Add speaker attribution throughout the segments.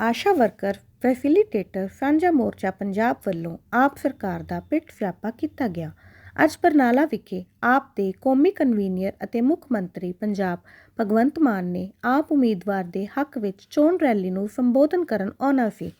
Speaker 1: ਆਸ਼ਾ worker facilitator ਸਾਂਝਾ ਮੋਰਚਾ ਪੰਜਾਬ ਵੱਲੋਂ ਆਪ ਸਰਕਾਰ ਦਾ ਪਿੱਟ ਸਿਆਪਾ ਕੀਤਾ ਗਿਆ। ਅੱਜ ਬਰਨਾਲਾ ਵਿਖੇ ਆਪ ਦੇ ਕੌਮੀ ਕਨਵੀਨਰ ਅਤੇ ਮੁੱਖ ਮੰਤਰੀ ਪੰਜਾਬ ਭਗਵੰਤ ਮਾਨ ਨੇ ਆਪ ਉਮੀਦਵਾਰ ਦੇ ਹੱਕ ਵਿੱਚ ਚੋਣ ਰੈਲੀ ਨੂੰ ਸੰਬੋਧਨ ਕਰਨ ਆਉਣਾ ਸੀ,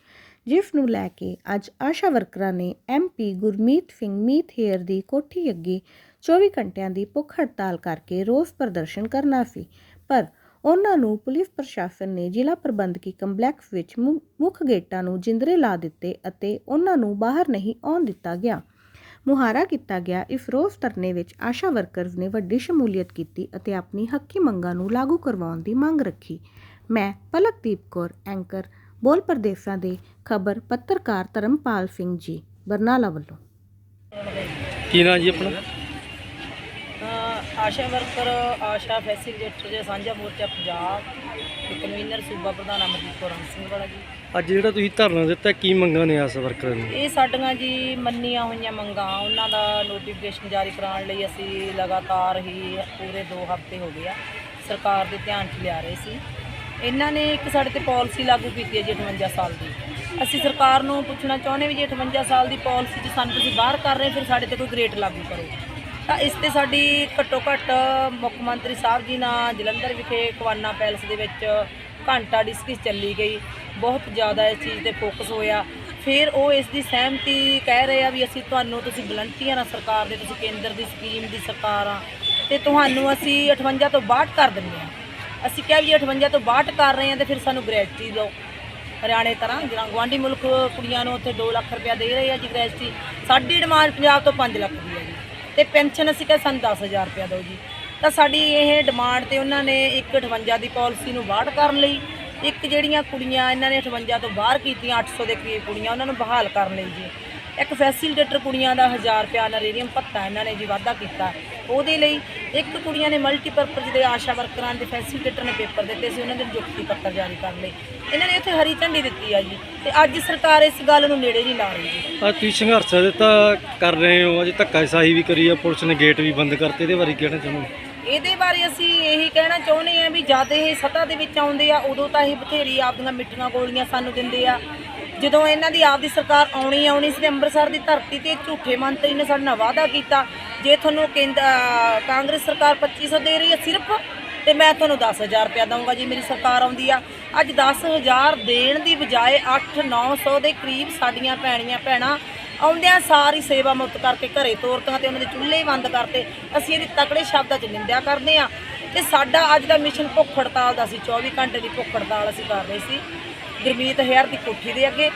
Speaker 1: ਜਿਸ ਨੂੰ ਲੈ ਕੇ ਅੱਜ ਆਸ਼ਾ ਵਰਕਰਾਂ ਨੇ ਐਮਪੀ ਗੁਰਮੀਤ ਸਿੰਘ ਮੀਤ ਹੇਅਰ ਦੀ ਕੋਠੀ ਅੱਗੇ 24 ਘੰਟਿਆਂ ਦੀ ਭੁੱਖ ਹੜਤਾਲ ਕਰਕੇ ਰੋਸ ਪ੍ਰਦਰਸ਼ਨ ਕਰਨਾ ਸੀ। ਪਰ ਉਹਨਾਂ ਨੂੰ ਪੁਲਿਸ ਪ੍ਰਸ਼ਾਸਨ ਨੇ ਜ਼ਿਲ੍ਹਾ ਪ੍ਰਬੰਧਕੀ ਕੰਪਲੈਕਸ ਵਿੱਚ ਮੁ- ਮੁੱਖ ਗੇਟਾਂ ਨੂੰ ਜਿੰਦਰੇ ਲਾ ਦਿੱਤੇ ਅਤੇ ਉਹਨਾਂ ਨੂੰ ਬਾਹਰ ਨਹੀਂ ਆਉਣ ਦਿੱਤਾ ਗਿਆ। ਮੁਹਾਰਾ ਕੀਤਾ ਗਿਆ। ਇਸ ਰੋਸ ਧਰਨੇ ਵਿੱਚ ਆਸ਼ਾ ਵਰਕਰਜ਼ ਨੇ ਵੱਡੀ ਸ਼ਮੂਲੀਅਤ ਕੀਤੀ ਅਤੇ ਆਪਣੀ ਹੱਕੀ ਮੰਗਾਂ ਨੂੰ ਲਾਗੂ ਕਰਵਾਉਣ ਦੀ ਮੰਗ ਰੱਖੀ। ਮੈਂ ਪਲਕਦੀਪ ਕੌਰ, ਐਂਕਰ, ਬੋਲ ਪ੍ਰਦੇਸ਼ਾਂ ਦੇ ਖਬਰ ਪੱਤਰਕਾਰ ਧਰਮਪਾਲ ਸਿੰਘ ਜੀ, ਬਰਨਾਲਾ ਵੱਲੋਂ।
Speaker 2: ਕੀ ਨਾਂ ਜੀ ਆਪਣਾ?
Speaker 3: ਆਸ਼ਾ ਵਰਕਰ ਆਸ਼ਾ ਫੈਸਿਲੀਟੇਟਰ ਦੇ ਸਾਂਝਾ ਮੋਰਚਾ ਪੰਜਾਬ ਤੇ ਕਨਵੀਨਰ ਸੂਬਾ ਪ੍ਰਧਾਨ ਅਮਰਜੀਤ ਕੌਰ ਹੰਸ ਸਿੰਘ ਵਾਲਾ ਜੀ।
Speaker 2: ਅੱਜ ਜਿਹੜਾ ਤੁਸੀਂ ਧਰਨਾ ਦਿੱਤਾ ਕੀ ਮੰਗਾਂ ਨੇ ਆਸ ਵਰਕਰਾਂ ਨੂੰ?
Speaker 3: ਇਹ ਸਾਡੀਆਂ ਜੀ ਮੰਨੀਆਂ ਹੋਈਆਂ ਮੰਗਾਂ ਉਹਨਾਂ ਦਾ ਨੋਟੀਫਿਕੇਸ਼ਨ ਜਾਰੀ ਕਰਾਉਣ ਲਈ ਅਸੀਂ ਲਗਾਤਾਰ ਹੀ ਪੂਰੇ 2 ਹਫ਼ਤੇ ਹੋ ਗਏ ਆ ਸਰਕਾਰ ਦੇ ਧਿਆਨ 'ਚ ਲਿਆ ਰਹੇ ਸੀ। ਇਹਨਾਂ ਨੇ ਇੱਕ ਸਾਡੇ ਤੇ ਪਾਲਿਸੀ ਲਾਗੂ ਕੀਤੀ ਹੈ ਜੀ 58 ਸਾਲ ਦੀ। ਅਸੀਂ ਸਰਕਾਰ ਨੂੰ ਪੁੱਛਣਾ ਚਾਹੁੰਦੇ ਵੀ ਜੇ 58 ਸਾਲ ਦੀ ਪਾਲਿਸੀ 'ਚ ਸਾਨੂੰ ਤੁਸੀਂ ਬਾਹਰ ਕਰ ਰਹੇ ਫਿਰ ਸਾਡੇ ਤੇ ਕੋਈ ਗ੍ਰੇਟ ਲਾਗੂ ਕਰੋ। ਤਾਂ ਇਸ ਤੇ ਸਾਡੀ ਘੱਟੋ ਘੱਟ ਮੁੱਖ ਮੰਤਰੀ ਸਾਹਿਬ ਜੀ ਨਾਲ ਜਲੰਧਰ ਵਿਖੇ ਕਵਾਨਾ ਪੈਲਸ ਦੇ ਵਿੱਚ ਘੰਟਾ ਡਿਸਕਸ ਚੱਲੀ ਗਈ। ਬਹੁਤ ਜ਼ਿਆਦਾ ਇਸ ਚੀਜ਼ ਤੇ ਫੋਕਸ ਹੋਇਆ। ਫਿਰ ਉਹ ਇਸ ਦੀ ਸਹਿਮਤੀ ਕਹਿ ਰਹੇ ਆ ਵੀ ਅਸੀਂ ਤੁਹਾਨੂੰ, ਤੁਸੀਂ ਵਲੰਟੀਅਰ ਆ ਸਰਕਾਰ ਦੇ, ਤੁਸੀਂ ਕੇਂਦਰ ਦੀ ਸਕੀਮ ਦੀ ਸਰਕਾਰ ਆ ਤੇ ਤੁਹਾਨੂੰ ਅਸੀਂ 58 ਤੋਂ 62 ਕਰ ਦਿੰਦੇ ਆ। ਅਸੀਂ ਕਿਹਾ ਵੀ ਜੇ 58 ਤੋਂ 62 ਕਰ ਰਹੇ ਆ ਤੇ ਫਿਰ ਸਾਨੂੰ ਗ੍ਰੈਜੂਟੀ ਦਿਓ। ਹਰਿਆਣੇ ਤਰ੍ਹਾਂ ਜਿਹੜਾ ਗਵਾਂਢੀ ਮੁਲਕ ਕੁੜੀਆਂ ਨੂੰ ਉੱਥੇ 2 ਲੱਖ ਰੁਪਇਆ ਦੇ ਰਹੇ ਆ ਜੀ ਗ੍ਰੈਜੂਟੀ ਸਾਡੀ ਡਿਮਾਂਡ ਪੰਜਾਬ ਤੋਂ 5 ਲੱਖ ਦੀ ਹੈ ਤੇ ਪੈਨਸ਼ਨ ਅਸੀਂ ਕਿਹਾ ਸਾਨੂੰ 10000 ਰੁਪਇਆ ਦਿਓ ਜੀ। ਤਾਂ ਸਾਡੀ ਇਹ ਡਿਮਾਂਡ ਤੇ ਉਹਨਾਂ ਨੇ ਇੱਕ 58 ਦੀ ਪਾਲਿਸੀ ਨੂੰ ਬਾਹਰ ਕਰਨ ਲਈ, ਇੱਕ ਜਿਹੜੀਆਂ ਕੁੜੀਆਂ ਇਹਨਾਂ ਨੇ 58 ਤੋਂ ਬਾਹਰ ਕੀਤੀਆਂ 800 ਦੇ ਕਰੀਬ ਕੁੜੀਆਂ, ਉਹਨਾਂ ਨੂੰ ਬਹਾਲ ਕਰਨ ਲਈ ਜੀ। ਇੱਕ ਫੈਸਿਲਿਟੇਟਰ ਕੁੜੀਆਂ ਦਾ 1000 ਰੁਪਇਆ ਨਰੇਰੀਅਮ ਭੱਤਾ ਇਹਨਾਂ ਨੇ ਜੀ ਵਾਅਦਾ ਕੀਤਾ। ਉਹਦੇ ਲਈ ਇੱਕ ਕੁੜੀਆਂ ਨੇ ਮਲਟੀਪਰਪਜ਼ ਦੇ ਆਸ਼ਾ ਵਰਕਰਾਂ ਦੇ ਫੈਸਿਲੀਟੇਟਰ ਨੇ ਪੇਪਰ ਦਿੱਤੇ ਸੀ ਉਹਨਾਂ ਦੇ ਨਿਯੁਕਤੀ ਪੱਤਰ ਜਾਰੀ ਕਰਨ ਲਈ ਇਹਨਾਂ ਨੇ ਉੱਥੇ ਹਰੀ ਝੰਡੀ ਦਿੱਤੀ ਆ ਜੀ ਤੇ ਅੱਜ ਸਰਕਾਰ ਇਸ ਗੱਲ ਨੂੰ ਨੇੜੇ ਨਹੀਂ ਲਾ ਰਹੀ ਜੀ।
Speaker 2: ਅੱਜ ਤੁਸੀਂ ਸੰਘਰਸ਼ ਦਿੱਤਾ ਕਰ ਰਹੇ ਹੋ ਅੱਜ ਧੱਕਾਸ਼ਾਹੀ ਵੀ ਕਰੀ ਆ ਪੁਲਿਸ ਨੇ ਗੇਟ ਵੀ ਬੰਦ ਕਰਤੇ ਇਹਦੇ ਬਾਰੇ ਕਹਿਣਾ ਚਾਹੁੰਦੇ?
Speaker 3: ਇਹਦੇ ਬਾਰੇ ਅਸੀਂ ਇਹੀ ਕਹਿਣਾ ਚਾਹੁੰਦੇ ਹਾਂ ਵੀ ਜਦ ਇਹ ਸੱਤਾ ਦੇ ਵਿੱਚ ਆਉਂਦੇ ਆ ਉਦੋਂ ਤਾਂ ਇਹ ਬਥੇਰੀ ਆਪਦੀਆਂ ਮਿੱਠੀਆਂ ਗੋਲੀਆਂ ਸਾਨੂੰ ਦਿੰਦੇ ਆ। ਜਦੋਂ ਇਹਨਾਂ ਦੀ ਆਪਦੀ ਸਰਕਾਰ ਆਉਣੀ ਆਉਣੀ ਸੀ ਤੇ ਅੰਮ੍ਰਿਤਸਰ ਦੀ ਧਰਤੀ ਤੇ ਝੂਠੇ ਮੰਤਰੀ ਨੇ ਸਾਡੇ ਨਾਲ ਵਾਅਦਾ ਕੀਤਾ ਜੇ ਤੁਹਾਨੂੰ ਕੇਂਦਰ ਕਾਂਗਰਸ ਸਰਕਾਰ 2500 ਦੇ ਰਹੀ ਹੈ ਸਿਰਫ, ਤੇ ਮੈਂ ਤੁਹਾਨੂੰ 10000 ਰੁਪਇਆ ਦਊਂਗਾ ਜੀ, ਮੇਰੀ ਸਰਕਾਰ ਆਉਂਦੀ ਆ। ਅੱਜ 10000 ਦੇਣ ਦੀ ਬਜਾਏ 8-900 ਦੇ ਕਰੀਬ ਸਾਡੀਆਂ ਭੈਣੀਆਂ ਭੈਣਾਂ ਆਉਂਦਿਆਂ ਸਾਰੀ ਸੇਵਾ ਮੁਕਤ ਕਰਕੇ ਘਰੇ ਤੋਰਤਾਂ ਤੇ ਉਹਨਾਂ ਦੇ ਚੁੱਲ੍ਹੇ ਬੰਦ ਕਰਤੇ। ਅਸੀਂ ਇਹਦੀ ਤਕੜੇ ਸ਼ਬਦਾਂ 'ਚ ਨਿੰਦਿਆ ਕਰਦੇ ਆ। ਤੇ ਸਾਡਾ ਅੱਜ ਦਾ ਮਿਸ਼ਨ ਭੁੱਖ ਹੜਤਾਲ ਦਾ ਸੀ 24 ਘੰਟੇ ਦੀ ਭੁੱਖ ਹੜਤਾਲ ਅਸੀਂ ਕਰ ਰਹੇ ਸੀ। ਗੁਰਮੀਤ ਹੈਰ ਦੀ ਕੋਠੀ ਦੇ ਅੱਗੇ।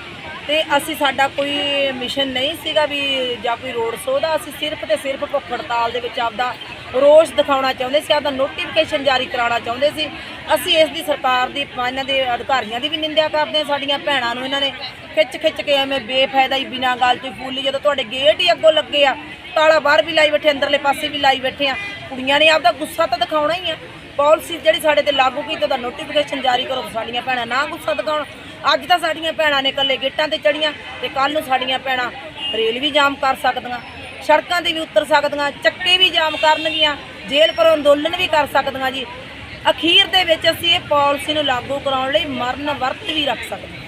Speaker 3: ਤੇ ਅਸੀਂ ਸਾਡਾ ਕੋਈ ਮਿਸ਼ਨ ਨਹੀਂ ਸੀਗਾ ਵੀ ਜਾਂ ਕੋਈ ਰੋਡ ਸ਼ੋਅ ਦਾ, ਅਸੀਂ ਸਿਰਫ ਤੇ ਸਿਰਫ ਭੁੱਖ ਹੜਤਾਲ ਦੇ ਵਿੱਚ ਆਪਦਾ ਰੋਸ਼ ਦਿਖਾਉਣਾ ਚਾਹੁੰਦੇ ਸੀ, ਆਪਦਾ ਨੋਟੀਫਿਕੇਸ਼ਨ ਜਾਰੀ ਕਰਾਉਣਾ ਚਾਹੁੰਦੇ ਸੀ। ਅਸੀਂ ਇਸ ਦੀ ਸਰਕਾਰ ਦੀ, ਇਹਨਾਂ ਦੇ ਅਧਿਕਾਰੀਆਂ ਦੀ ਵੀ ਨਿੰਦਿਆ ਕਰਦੇ ਹਾਂ, ਸਾਡੀਆਂ ਭੈਣਾਂ ਨੂੰ ਇਹਨਾਂ ਨੇ ਖਿੱਚ ਖਿੱਚ ਕੇ ਐਵੇਂ ਬੇਫਾਇਦਾ ਹੀ ਬਿਨਾਂ ਗੱਲ ਤੋਂ ਫੂਲੀ, ਜਦੋਂ ਤੁਹਾਡੇ ਗੇਟ ਹੀ ਅੱਗੋਂ ਲੱਗੇ ਆ, ਤਾਲਾ ਬਾਹਰ ਵੀ ਲਾਈ ਬੈਠੇ, ਅੰਦਰਲੇ ਪਾਸੇ ਵੀ ਲਾਈ ਬੈਠੇ ਆ, ਕੁੜੀਆਂ ਨੇ ਆਪਦਾ ਗੁੱਸਾ ਤਾਂ ਦਿਖਾਉਣਾ ਹੀ ਆ। ਪਾਲਿਸੀ ਜਿਹੜੀ ਸਾਡੇ ਤੇ ਲਾਗੂ ਕੀਤੀ, ਉਹਦਾ ਨੋਟੀਫਿਕੇਸ਼ਨ ਜਾਰੀ ਕਰੋ, ਸਾਡੀਆਂ ਭੈਣਾਂ ਨਾ ਗੁੱਸਾ ਦਿਖਾਉਣ। ਅੱਜ ਤਾਂ ਸਾਡੀਆਂ ਭੈਣਾਂ ਨੇ ਇਕੱਲੇ ਗੇਟਾਂ ਤੇ ਚੜੀਆਂ ਤੇ ਕੱਲ ਨੂੰ ਸਾਡੀਆਂ ਭੈਣਾਂ ਰੇਲ ਵੀ ਜਾਮ ਕਰ ਸਕਦੀਆਂ, ਸੜਕਾਂ ਤੇ ਵੀ ਉਤਰ ਸਕਦੀਆਂ, ਚੱਕੇ ਵੀ ਜਾਮ ਕਰਨਗੀਆਂ, ਜੇਲ੍ਹ ਪਰ ਅੰਦੋਲਨ ਵੀ ਕਰ ਸਕਦੀਆਂ ਜੀ। ਅਖੀਰ ਦੇ ਵਿੱਚ ਅਸੀਂ ਇਹ ਪਾਲਿਸੀ ਨੂੰ ਲਾਗੂ ਕਰਾਉਣ ਲਈ ਮਰਨ ਵਰਤ ਵੀ ਰੱਖ ਸਕਦੇ ਹਾਂ।